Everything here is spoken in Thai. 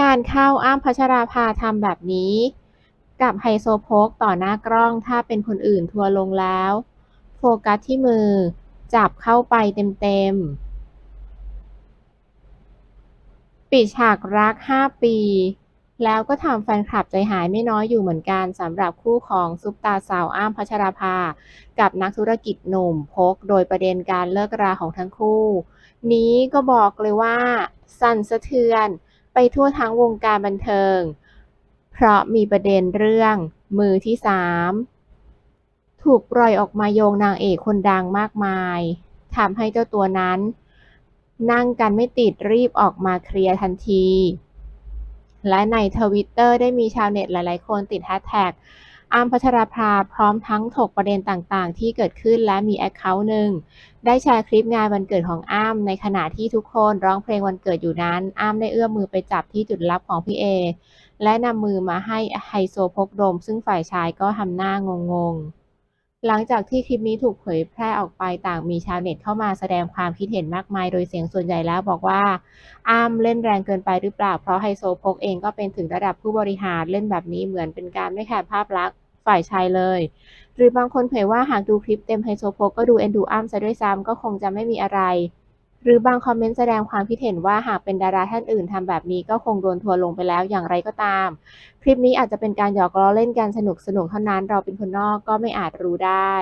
งานเข้าอ้ำพัชราภาทำแบบนี้ กับไฮโซโพกต่อหน้ากล้องถ้าเป็นคนอื่นทัวร์ลงแล้ว โฟกัสที่มือ จับเข้าไปเต็มๆ ปิดฉากรัก 5 ปี แล้วก็ทำแฟนคลับใจหายไม่น้อยอยู่เหมือนกันสำหรับคู่ของซุปตาสาวอ้ำพัชราภา กับนักธุรกิจหนุ่มพก โดยประเด็นการเลิกราของทั้งคู่ นี้ก็บอกเลยว่า สั่นสะเทือน ไปทั่วทั้งวงการบันเทิง เพราะมีประเด็นเรื่อง มือที่สามถูกปล่อยออกมาโยงนางเอกคนดังมากมายทำให้เจ้าตัวนั้น นั่งกันไม่ติดรีบออกมาเคลียร์ทันที และในทวิตเตอร์ได้มีชาวเน็ตหลายๆ คนติดแฮชแท็ก อ้มพัชราภาพร้อมทั้งถกประเด็นต่างๆ ที่เกิดขึ้นและมีแอคเคาท์หนึ่งได้แชร์คลิปงานวันเกิดของอ้มในขณะที่ทุกคนร้องเพลงวันเกิดอยู่นั้น อ้มได้เอื้อมมือไปจับที่จุดลับของพี่เอ และนำมือมาให้ไฮโซพกดม ซึ่งฝ่ายชายก็ทำหน้างงๆ หลังจากที่คลิปนี้ถูกเผยแพร่ออกไปต่างมีชาวเน็ตเข้ามาแสดงความคิดเห็นมากมาย โดยเสียงส่วนใหญ่แล้วบอกว่าอ้ำเล่นแรงเกินไปหรือเปล่า เพราะไฮโซโพกเองก็เป็นถึงระดับผู้บริหารเล่นแบบนี้เหมือนเป็นการไม่แคร์ภาพลักษณ์ฝ่ายชายเลย หรือบางคนเผยว่าหากดูคลิปเต็มไฮโซโพกก็ดูเอ็นดูอ้ำซะด้วยซ้ำก็คงจะไม่มีอะไร หรือบางคอมเมนต์แสดงความคิดเห็นว่าหากเป็นดาราท่านอื่นทำแบบนี้ก็คงโดนทัวร์ลงไปแล้วอย่างไรก็ตาม คลิปนี้อาจจะเป็นการหยอกล้อเล่นกันสนุกๆเท่านั้น เราเป็นคนนอกก็ไม่อาจรู้ได้